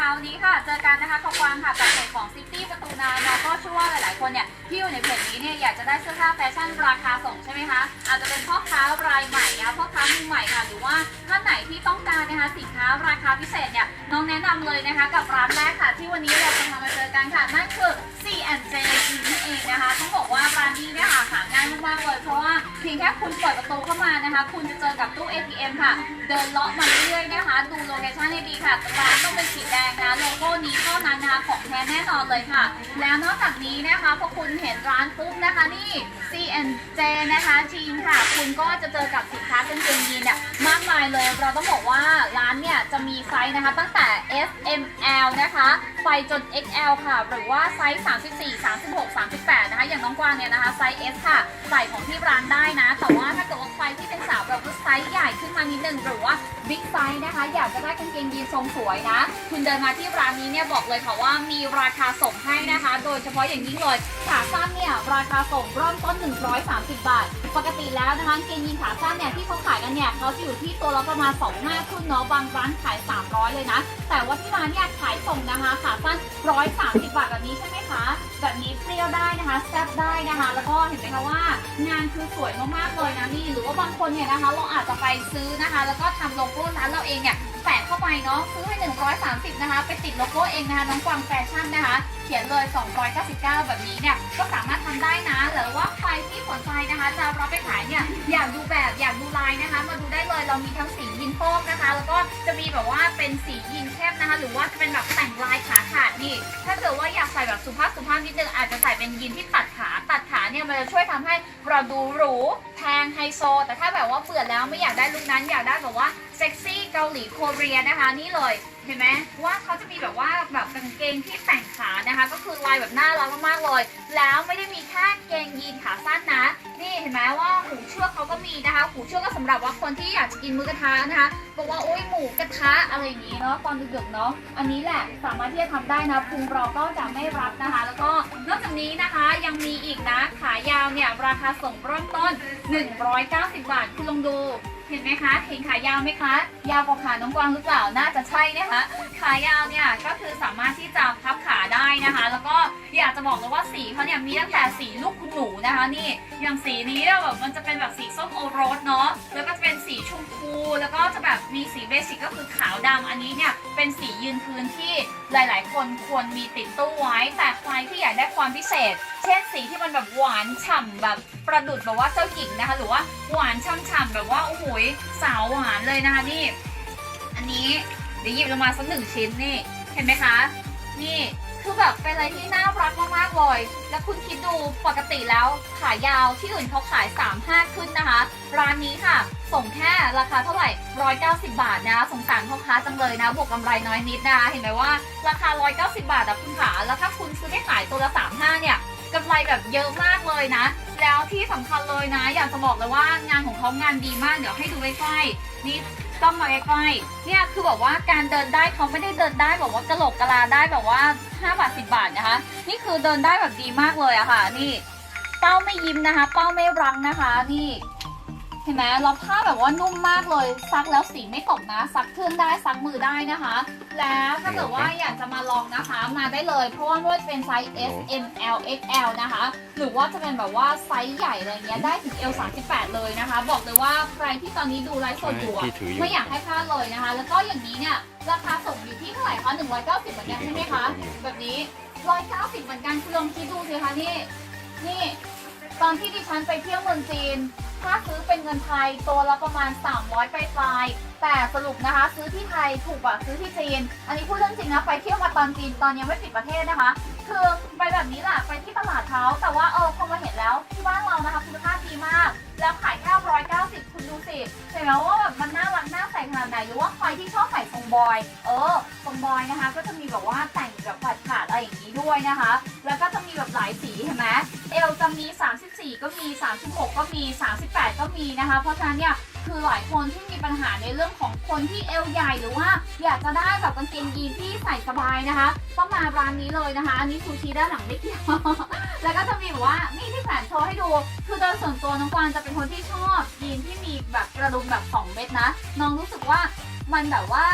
นะคะวันนี้ค่ะเจอกันนะคะกับกวางค่ะกับเพจของซิตี้ประตูน้ำเนาะก็เชื่อว่าหลายๆคนเนี่ยที่อยู่ในเพจนี้เนี่ยอยากจะได้เสื้อผ้าแฟชั่นราคาส่งใช่ไหมคะอาจจะเป็นพ่อค้ารายใหม่นะพ่อค้ามือใหม่ค่ะหรือว่าท่านไหนที่ต้องการนะคะสินค้าราคาพิเศษเนี่ยน้องแนะนำเลยนะคะกับร้านแรกค่ะ ที่วันนี้เราจะพามาเจอกันค่ะนั่นคือ C&J นั่นเองนะคะต้องบอกว่าร้านนี้เนี่ยค่ะหาง่ายมากๆเลยเพราะว่าเพียงแค่คุณเปิดประตูเข้ามานะคะ คุณจะเจอกับตู้ ATM ค่ะ เดินเลาะมาเรื่อยๆนะคะดูโลเคชั่นให้ดีค่ะร้านต้องเป็นสีแดงนะโลโก้นี้เท่านั้นนะคะของแท้แน่นอนเลยค่ะ แล้วนอกจากนี้นะคะพอคุณเห็นร้านปุ๊บนะคะนี่ C N J นะคะจีนค่ะ คุณก็จะเจอกับสินค้ากางเกงยีนเนี่ยมากมายเลย เราต้องบอกว่าร้านเนี่ยจะมีไซส์นะคะตั้งแต่ S M L นะคะไปจน XL ค่ะ หรือว่าไซส์ 34 36 38 นะคะ อย่างน้องกวางเนี่ยนะคะไซส์ S ค่ะ ใส่ของที่ร้านได้นะ แต่ว่าถ้าเกิดว่าใครที่เป็นสาวแบบว่าไซส์ใหญ่ขึ้นมานิดนึงหรือว่าบิ๊กไซส์นะคะ อยากจะได้กางเกงยีนทรงสวยนะ คุณเดินมาที่ร้านนี้เนี่ยบอกเลยค่ะว่ามีราคาส่งให้นะคะ โดยเฉพาะอย่างยิ่งเลยขาสั้นเนี่ยราคาส่งเริ่มต้น 130 บาท ปกติแล้วนะคะกางเกงยีนขาสั้นเนี่ยที่เขาขายกันเนี่ยเขาจะอยู่ที่ตัวละประมาณ2 5ขึ้นเนาะบางร้านขาย 300 เลยนะ แต่ว่าที่ร้านเนี่ยขายส่งนะคะขาสั้น 130 บาทแบบนี้ใช่ไหมคะแบบนี้เปรี้ยวได้นะคะแซ่บได้นะคะ แล้วก็เห็นไหมคะว่า งานคือสวยมากๆเลยนะนี่หรือว่าบางคนเนี่ยนะคะเราอาจจะไปซื้อนะคะ แล้วก็ทำโลโก้ร้านเราเองเนี่ยแปะเข้า ไปเนาะซื้อให้ 130 นะคะ ไปติดโลโก้เองนะคะ น้องกวางแฟชั่นนะคะ เขียนเลย 299 แบบนี้เนี่ย ก็สามารถทำได้นะ หรือว่าใครที่สนใจนะคะ จะรับไปขายเนี่ย อยากดูแบบอยากดูลายนะคะ มาดูได้เลย เรามีทั้งสียีนโป้งนะคะ แล้วก็จะมีแบบว่าเป็นสียีนเข้มนะคะ หรือว่าจะเป็นแบบแต่งลายขาขาดนี่ ถ้าเกิดว่าอยากใส่แบบสุภาพสุภาพนิดนึง อาจจะใส่เป็นยีนที่ตัดขา ตัดขาเนี่ย มันจะช่วยทำให้เราดูหรู แพงไฮโซ แต่ถ้าแบบว่าเบื่อแล้วไม่อยากได้ลุคนั้น อยากได้แบบว่าเซ็กซี่เกาหลีโคเรียนะคะนี่เลยเห็นไหมว่าเขาจะมีแบบว่าแบบกางเกงที่แต่งขานะคะ ก็คือลายแบบน่ารักมากๆเลย แล้วไม่ได้มีแค่เกงยีนขาสั้นนะ นี่เห็นไหมว่าหูเชือกเขาก็มีนะคะหูเชือกก็สำหรับว่าคนที่อยากจะกินมือกระทะนะคะบอกว่าโอ้ยหมูกระทะอะไรอย่างนี้เนาะตอนดึกๆเนาะอันนี้แหละสามารถที่จะทำได้นะพุงเราก็จะไม่รับนะคะ แล้วก็นอกจากนี้นะคะยังมีอีกนะขายาวเนี่ยราคาส่งเริ่มต้น 190 บาทคุณลองดู เห็นไหมคะ เห็นขายาวไหมคะ ยาวกว่าขาน้องกวางหรือเปล่า น่าจะใช่นะคะ ขายาวเนี่ยก็คือสามารถที่จะพับขาได้นะคะ แล้วก็อยากจะบอกเลยว่าสีเขาเนี่ยมีตั้งแต่สีลูกคุณหนูนะคะ นี่ อย่างสีนี้แบบมันจะเป็นแบบสีส้มโอรสเนาะ แล้วก็จะเป็น แล้วก็จะแบบมีสีเบสิกก็คือขาวดำอันนี้เนี่ยเป็นสียืนพื้นที่หลายๆ คนควรมีติดตู้ไว้ แต่ใครที่อยากได้ความพิเศษ เช่นสีที่มันแบบหวานฉ่ำแบบประดุดแบบว่าเจ้าหญิงนะคะ หรือว่าหวานฉ่ำๆแบบว่าโอ้โหสาวหวานเลยนะคะนี่ อันนี้เดี๋ยวหยิบลงมาสักหนึ่งชิ้นนี่เห็นไหมคะ นี่ คือแบบเป็นอะไรที่น่ารักมากๆเลย แล้วคุณคิดดูปกติแล้วขายาวที่อื่นเขาขาย 3 5 ขึ้นนะคะ ร้านนี้ค่ะ ส่งแค่ราคาเท่าไหร่ 190 บาทนะ สงสารพ่อค้าจังเลยนะ บวกกำไรน้อยนิดนะ เห็นไหมว่าราคา 190 บาทแต่คุณขาแล้วถ้าคุณซื้อได้ขายตัวละ 35 เนี่ยกำไรแบบเยอะมากเลยนะ แล้วที่สำคัญเลยนะ อยากจะบอกเลยว่างานของเขางานดีมาก เดี๋ยวให้ดูใกล้ๆนี่ต้องมาใกล้ๆเนี่ยคือแบบว่าการเดินได้เขาไม่ได้เดินได้แบบว่ากระโหลกกะลาได้แบบว่า 5 บาท 10 บาทนะคะ นี่คือเดินได้แบบดีมากเลยอะค่ะ นี่เป้าไม่ยิ้มนะคะ เป้าไม่รังนะคะ นี่ เห็นไหมเราผ้าแบบว่านุ่มมากเลยซักแล้วสีไม่ตกนะ ซักเครื่องได้ซักมือได้นะคะ แล้วถ้าเกิดว่าอยากจะมาลองนะคะมาได้เลย เพราะว่าไม่ว่าจะเป็นไซส์ S M L X L นะคะ หรือว่าจะเป็นแบบว่าไซส์ใหญ่อะไรเงี้ยได้ถึง L 38เลยนะคะ บอกเลยว่าใครที่ตอนนี้ดูไลฟ์สดอยู่อะที่ถืออยู่ไม่อยากให้พลาดเลยนะคะ แล้วก็อย่างนี้เนี่ยราคาส่งอยู่ที่เท่าไหร่คะ190เหมือนกันใช่ไหมคะแบบนี้190เหมือนกันคุณลองคิดดูสิคะนี่นี่ตอนที่ดิฉันไปเที่ยวเมืองจีน ถ้าซื้อเป็นเงินไทยตัวละประมาณ 300ปลาย แต่สรุปนะคะ ซื้อที่ไทยถูกกว่าซื้อที่จีน อันนี้พูดเรื่องจริงนะไปเที่ยวมาตอนจีนตอนยังไม่ปิดประเทศนะคะ คือไปแบบนี้แหละไปที่ตลาดเขาแต่ว่าเออพอมาเห็นแล้วที่บ้านเรานะคะคุณภาพดีมาก แล้วขายแค่190 คุณดูสิเห็นไหมว่าแบบมันน่ารักน่า ใส่ขนาดไหนหรือว่าใครที่ชอบใส่ทรงบอย เออทรงบอยนะคะ ก็จะมีแบบว่าแต่งแบบขาดขาดอะไรอย่างนี้ด้วยนะคะ แล้วก็จะมีแบบหลายสีเห็นไหมเอลจะมี 34 ก็มี 36 ก็มี 38 ก็มีนะคะ เพราะฉะนั้นเนี่ยคือหลายคนที่มีปัญหาในเรื่องของคนที่เอวใหญ่หรือว่า อยากจะได้แบบกางเกงยีนที่ใส่สบายนะคะ ต้องมาร้านนี้เลยนะคะ อันนี้ซูชิด้านหลังไม่เกี่ยว แล้วก็จะมีแบบว่านี่ที่แขวนโชว์ให้ดู คือโดยส่วนตัวน้องกวางจะเป็นคนที่ชอบยีนที่มีแบบกระดุมแบบ2เม็ดนะ น้องรู้สึกว่ามันแบบว่า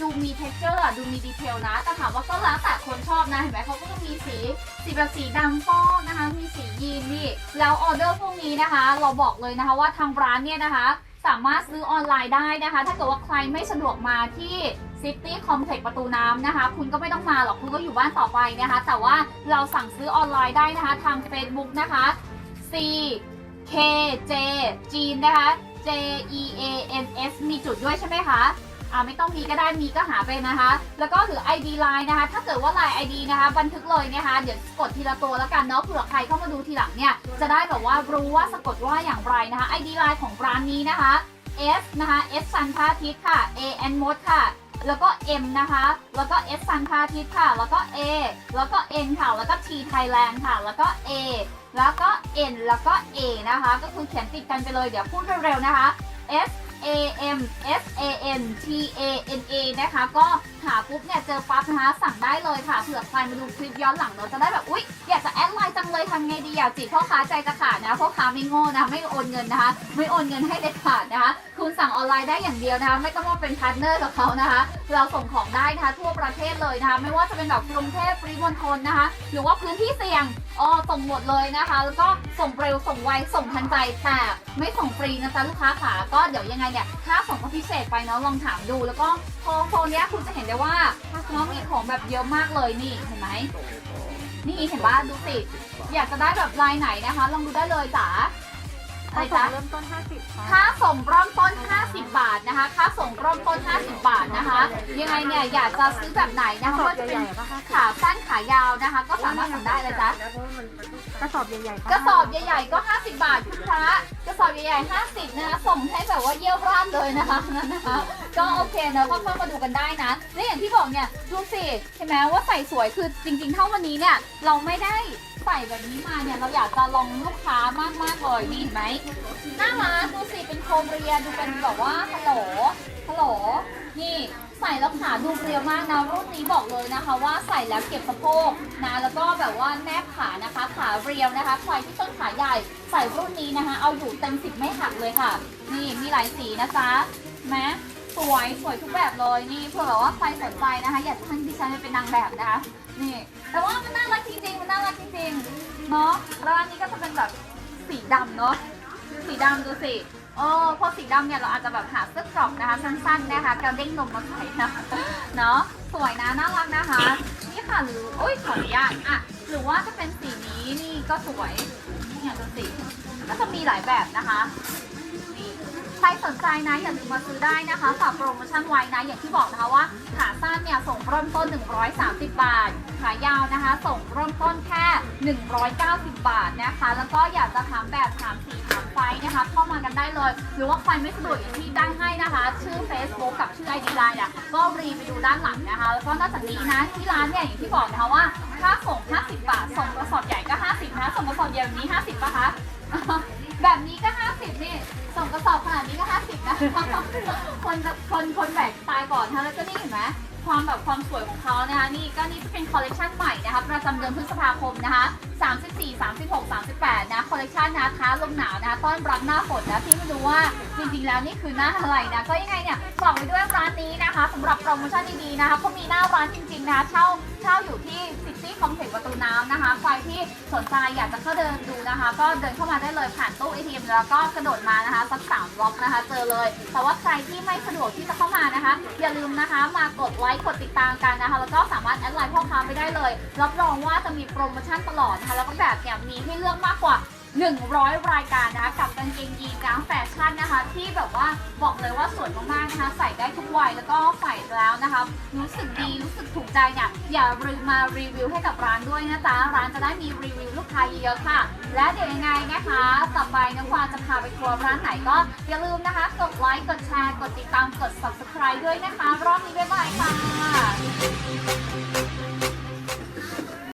ดูมี texture อะดูมีดีเทลนะ แต่ถามว่าก็แล้วแต่คนชอบนะเห็นไหมเขาก็จะมีสีสีแบบสีดำฟอกนะคะ มีสียีนนี่ แล้วออเดอร์พวกนี้นะคะ เราบอกเลยนะคะว่าทางร้านเนี่ยนะคะ สามารถซื้อออนไลน์ได้นะคะ ถ้าเกิดว่าใครไม่สะดวกมาที่ City Complex ประตูน้ำนะคะ คุณก็ไม่ต้องมาหรอกคุณก็อยู่บ้านต่อไปนะคะ แต่ว่าเราสั่งซื้อออนไลน์ได้นะคะทาง Facebook นะคะ C K J จีนนะคะ J E A N S มีจุดด้วยใช่ไหมคะ อ่าไม่ต้องมีก็ได้มีก็หาไปนะคะ แล้วก็หรือ ID Line นะคะ ถ้าเกิดว่า Line ID นะคะ บันทึกเลยนะคะ เดี๋ยวกดทีละตัวแล้วกันเนาะเผื่อใครเข้ามาดูทีหลังเนี่ย จะได้แบบว่ารู้ว่าสะกดว่าอย่างไรนะคะ ID Line ของร้านนี้นะคะ S นะคะ S ซันพาทิตค่ะ A N มดค่ะแล้วก็ M นะคะ แล้วก็ S ซันพาทิตค่ะ แล้วก็ A แล้วก็ N ค่ะ แล้วก็ T Thailand ค่ะ แล้วก็ A แล้วก็ N แล้วก็ A นะคะ ก็คือเขียนติดกันไปเลย เดี๋ยวพูดเร็วๆนะคะ S A M S A N T A N A นะคะ ก็หาปุ๊บเนี่ยเจอปั๊บนะคะสั่งได้เลยค่ะเผื่อใครมาดูคลิปย้อนหลังเราจะได้แบบอุ๊ย อยากจะแอดไลน์จังเลยทำไงดีอยากจีบพ่อค้าใจจะขาดนะพ่อค้าไม่โง่นะไม่โอนเงินนะคะ ไม่โอนเงินให้เด็ดขาดนะคะคุณสั่งออนไลน์ได้อย่างเดียวนะคะไม่ต้องว่าเป็นพาร์ทเนอร์กับเขานะคะเราส่งของได้นะคะทั่วประเทศเลยนะคะไม่ว่าจะเป็นแบบกรุงเทพปริมณฑลนะคะหรือว่าพื้นที่เสี่ยงอ๋อส่งหมดเลยนะคะ แล้วก็ส่งเร็วส่งไวส่งทันใจแต่ไม่ส่งฟรีนะจ๊ะลูกค้าขาก็เดี๋ยวยังไงเนี่ยค่าส่งก็พิเศษไปเนาะลองถามดู แล้วก็โฟนโฟนเนี้ยคุณจะเห็นได้ว่าน้องมีของแบบเยอะมากเลยนี่เห็นไหม นี่เห็นว่าดูสิ อยากจะได้แบบลายไหนนะคะ ลองดูได้เลยจ๋าอะไรค่าจ๊ะส่งเริ่มต้น 50ค่ะค่าส่งเริ่มต้น 50 บาทนะคะ ค่าส่งเริ่มต้น 50 บาทนะคะ ยังไงเนี่ยอยากจะซื้อแบบไหนนะคะกระสอบว่าจะใหเป็นญ่ๆก็50ขาสั้นขายาวนะคะ ก็สามารถสั่งได้เลยจ้ะกระสอบใหญ่ๆกระสอบใหญ่ๆก็ 50 บาทคุณพระกระ สอบใหญ่ๆ50 นะคะ ส่งให้แบบว่าเยี่ยวราดเลยนะคะนั่นนะคะ ก็โอเคเนะก็เข้ามาดูกันได้นะและอย่างที่บอกเนี่ยดูสิเห็นไหมว่าใส่สวยคือจริงๆเท่าวันนี้เนี่ยเราไม่ได้ใส่แบบนี้มาเนี่ยเราอยากจะลองลูกค้ามากๆเลยนี่เห็นไหมน่ารักดูสิเป็นโคมเรียดูเป็นแบบว่าฮัลโหลฮัลโหล นี่ใส่แล้วขาดูเรียวมากนะรุ่นนี้บอกเลยนะคะ ว่าใส่แล้วเก็บสะโพกนะแล้วก็แบบว่าแนบขานะคะขาเรียวนะคะใครที่ต้นขาใหญ่ใส่รุ่นนี้นะคะ เอาอยู่เต็มสิบไม่หักเลยค่ะ นี่มีหลายสีนะจ๊ะแม้สวยสวยทุกแบบเลยนี่เผื่อแบบว่าใครสนใจนะคะ อยากจะให้ดิฉันเป็นนางแบบนะคะนี่ แต่ว่ามันน่ารักจริงๆมันน่ารักจริงๆเนาะแล้วอันนี้ก็จะเป็นแบบสีดำเนาะสีดำดูสิ เออพอสีดำเนี่ยเราอาจจะแบบหาเสื้อครอปนะคะสั้นๆนะคะกระเด้งนมมาใส่นะเนาะสวยนะน่ารักนะคะ นี่ค่ะหรือโอ้ยขออนุญาตอะหรือว่าจะเป็นสีนี้นี่ก็สวยเนี่ยดูสิก็จะมีหลายแบบนะคะนี่ใครสนใจนะอย่าลืมมาซื้อได้นะคะฝากโปรโมชั่นไว้นะอย่างที่บอกนะคะว่าขาสั้นเนี่ยส่งเริ่มต้น 130 บาท ขายาวนะคะ ส่งเริ่มต้นแค่ 190 บาทนะคะ แล้วก็อยากจะถามแบบถามสี ถามไฟล์นะคะ เข้ามากันได้เลย หรือว่าใครไม่สะดวกอย่างที่ได้ให้นะคะ ชื่อ Facebook กับชื่อ ID ไลน์เนี่ยก็รีไปดูด้านหลังนะคะ แล้วก็นอกจากนี้นะที่ร้านเนี่ยอย่างที่บอกนะคะว่าค่าส่ง 50 บาท ส่งกระสอบใหญ่ก็ 50นะส่งกระสอบใหญ่แบบนี้ 50ป่ะคะ แบบนี้ก็ 50 นี่ ส่งกระสอบขนาดนี้ก็ 50นะคนคนคนแบกตายก่อนนะแล้วก็นี่เห็นไหม ความแบบความสวยของเขานะคะนี่ก็นี่จะเป็นคอลเลกชันใหม่นะคะประจำเดือนพฤษภาคมนะคะ 34 36 38 นะคอลเลกชันนะท้าลมหนาวนะคะต้อนรับหน้าฝนนะที่ไม่รู้ว่าจริงๆแล้วนี่คือหน้าอะไรนะก็ยังไงเนี่ยบอกไว้ด้วยร้านนี้นะคะสำหรับโปรโมชั่นดีๆนะคะเขามีหน้าร้านจริงๆนะคะเช่า เช่าอยู่ที่ซิตี้คอมเพล็กซ์ประตูน้ำนะคะ ใครที่สนใจอยากจะเข้าเดินดูนะคะ ก็เดินเข้ามาได้เลยผ่านตู้ ATM แล้วก็กระโดดมานะคะสักสามบล็อกนะคะ เจอเลย แต่ว่าใครที่ไม่สะดวกที่จะเข้ามานะคะ อย่าลืมนะคะ มากดไลค์กดติดตามกันนะคะ แล้วก็สามารถแอดไลน์พ่อค้าไปได้เลย รับรองว่าจะมีโปรโมชั่นตลอดนะคะ แล้วก็แบบเนี่ยมีให้เลือกมากกว่า100 รายการนะคะกับกางเกงยีนกางแฟชั่นนะคะ ที่แบบว่าบอกเลยว่าสวยมากๆนะคะ ใส่ได้ทุกวัยแล้วก็ใส่แล้วนะคะ รู้สึกดีรู้สึกถูก ใจเนี่ยอย่าลืมมารีวิวให้กับร้านด้วยนะจ๊ะร้านจะได้มีรีวิวลูกค้าเยอะๆค่ะ และเดี๋ยวยังไงนะคะต่อไปน้องวาจะพาไปทัวร์ร้านไหนก็อย่าลืมนะคะกดไลค์กดแชร์กดติดตามกด subscribe ด้วยนะคะ รอบนี้บ๊ายบายค่ะ